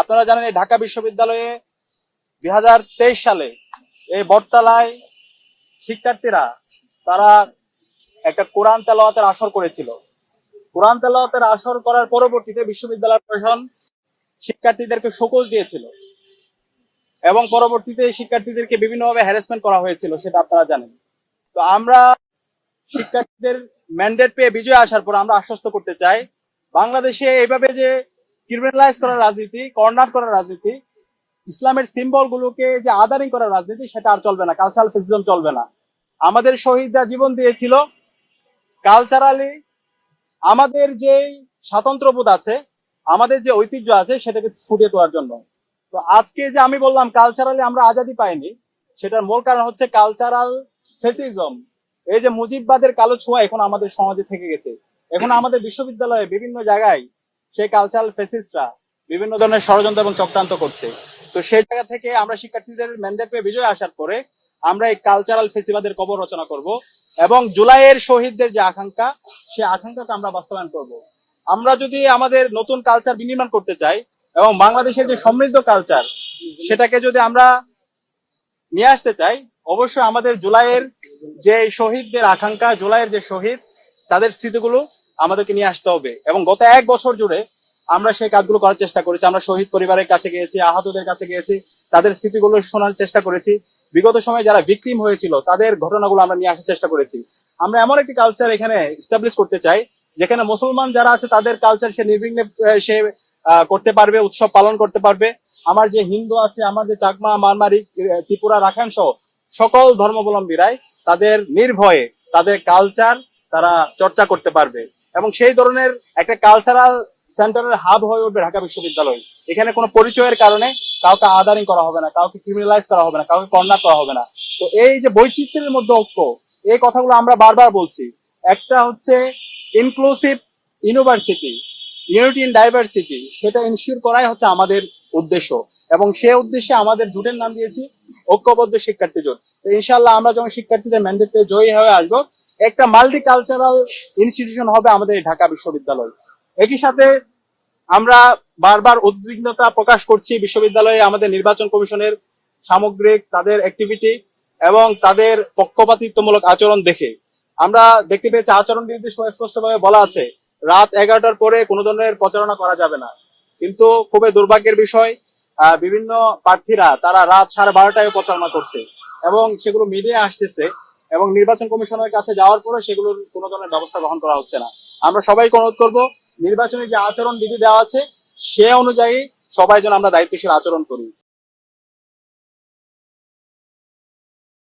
আপনারা জানেন এই ঢাকা বিশ্ববিদ্যালয়ে দুই হাজার তেইশ সালে এই বটতলায় শিক্ষার্থীরা, তারা একটা কোরআন তেলাওয়াতের আসর করেছিল। কোরআন তেলাওয়াতের আসর করার পরবর্তীতে বিশ্ববিদ্যালয় প্রশাসন শিক্ষার্থীদেরকে শোকজ দিয়েছিল এবং পরবর্তীতে শিক্ষার্থীদেরকে বিভিন্নভাবে হ্যারাসমেন্ট করা হয়েছিল, সেটা আপনারা জানেন। তো আমরা শিক্ষার্থীদের ম্যান্ডেট পেয়ে বিজয় আসার পর আমরা আশ্বস্ত করতে চাই, বাংলাদেশে এইভাবে যে ক্রিমিনালাইজ করার রাজনীতি কর্নার করার রাজনীতি, ইসলামের সিম্বল গুলোকে যে আদারিং করার রাজনীতি, সেটা আর চলবে না কালচারাল ফেসিজম চলবে না। আমাদের শহীদরা জীবন দিয়েছিল কালচারালি আমাদের যে স্বাতন্ত্র্যবোধ আছে, আমাদের যে ঐতিহ্য আছে, সেটাকে ফুটিয়ে তোলার জন্য। তো আজকে যে আমি বললাম কালচারালি আমরা আজাদি পাইনি, সেটার মূল কারণ হচ্ছে কালচারাল ফেসিজম এই যে মুজিববাদের কালো ছোঁয়া এখন আমাদের সমাজে থেকে গেছে। এখন আমাদের বিশ্ববিদ্যালয়ে বিভিন্ন জায়গায় সেই কালচারাল ফেসিসরা বিভিন্ন ধরনের ষড়যন্ত্র এবং চক্রান্ত করছে। তো সেই জায়গা থেকে আমরা শিক্ষার্থীদের ম্যান্ডেট পেয়ে বিজয় আসার পরে আমরা এই কালচারাল ফেসিবাদের কবর রচনা করব এবং জুলাইয়ের শহীদদের যে আকাঙ্ক্ষা সেই আকাঙ্ক্ষাকে আমরা বাস্তবায়ন করব। আমরা যদি আমাদের নতুন কালচার বিনির্মাণ করতে চাই এবং বাংলাদেশের যে সমৃদ্ধ কালচার সেটাকে যদি আমরা নিয়ে আসতে চাই, অবশ্যই আমাদের জুলাইয়ের যে শহীদদের আকাঙ্ক্ষা, জুলাইয়ের যে শহীদ, তাদের স্মৃতিগুলো আমাদেরকে নিয়ে আসতে হবে। এবং গত এক বছর জুড়ে আমরা সেই কাজগুলো করার চেষ্টা করেছি। আমরা শহীদ পরিবারের কাছে গিয়েছি, আহতদের কাছে গিয়েছি, তাদের স্মৃতিগুলো শোনার চেষ্টা করেছি। বিগত সময়ে যারা ভিকটিম হয়েছিল, তাদের ঘটনাগুলো আমরা নিয়ে আসার চেষ্টা করেছি। আমরা এমন একটি কালচার এখানে স্টাবলিশ করতে চাই, যেখানে মুসলমান যারা আছে, তাদের কালচার সে নির্বিঘ্নে সে করতে পারবে, উৎসব পালন করতে পারবে। আমার যে হিন্দু আছে, আমার যে চাকমা, মারমারি ত্রিপুরা, রাখাইন সহ সকল ধর্মাবলম্বীরাই তাদের নির্ভয়ে, তাদের কালচার তারা চর্চা করতে পারবে। এবং সেই ধরনের একটা কালচারাল সেন্টারের হাব হয়ে উঠবে ঢাকা বিশ্ববিদ্যালয়। এখানে কোনো পরিচয়ের কারণে কাউকে আদারিং করা হবে না, কাউকে ক্রিমিনালাইজ করা হবে না, কাউকে কর্নার করা হবে না। তো এই যে বৈচিত্র্যের মধ্যে ঐক্য, এই কথাগুলো আমরা বারবার বলছি। একটা হচ্ছে inclusive university unity in diversity সেটা ইনশিওর করাই হচ্ছে আমাদের উদ্দেশ্য। এবং সে উদ্দেশ্যে আমাদের জোটের নাম দিয়েছি ঐক্যবদ্ধ শিক্ষার্থী জোট। ইনশাল্লাহ আমরা যখন শিক্ষার্থীদের ম্যান্ডেট পেয়ে জয়ী হয়ে আসব একটা মাল্টি কালচারাল ইনস্টিটিউশন হবে আমাদের ঢাকা বিশ্ববিদ্যালয়। একই সাথে আমরা বারবার উদ্বিগ্নতা প্রকাশ করছি বিশ্ববিদ্যালয়ে আমাদের নির্বাচন কমিশনের সামগ্রিক তাদের অ্যাক্টিভিটি এবং তাদের পক্ষপাতিত্বমূলক আচরণ দেখে। আমরা দেখতে পেয়েছি, আচরণ বিধি সুস্পষ্টভাবে বলা আছে, রাত এগারোটার পরে কোনো ধরনের প্রচারণা করা যাবে না। কিন্তু খুবই দুর্ভাগ্যের বিষয় বিভিন্ন প্রার্থীরা তারা রাত সাড়ে বারোটায় প্রচারণা করছে এবং সেগুলো মিডিয়া আসতেছে। এবং নির্বাচন কমিশনের কাছে যাওয়ার পরে সেগুলোর কোনো ধরনের ব্যবস্থা গ্রহণ করা হচ্ছে না। আমরা সবাইকে অনুরোধ করব নির্বাচনের যে আচরণ বিধি দেওয়া আছে, সে অনুযায়ী সবাই যেন আমরা দায়িত্বশীল আচরণ করি।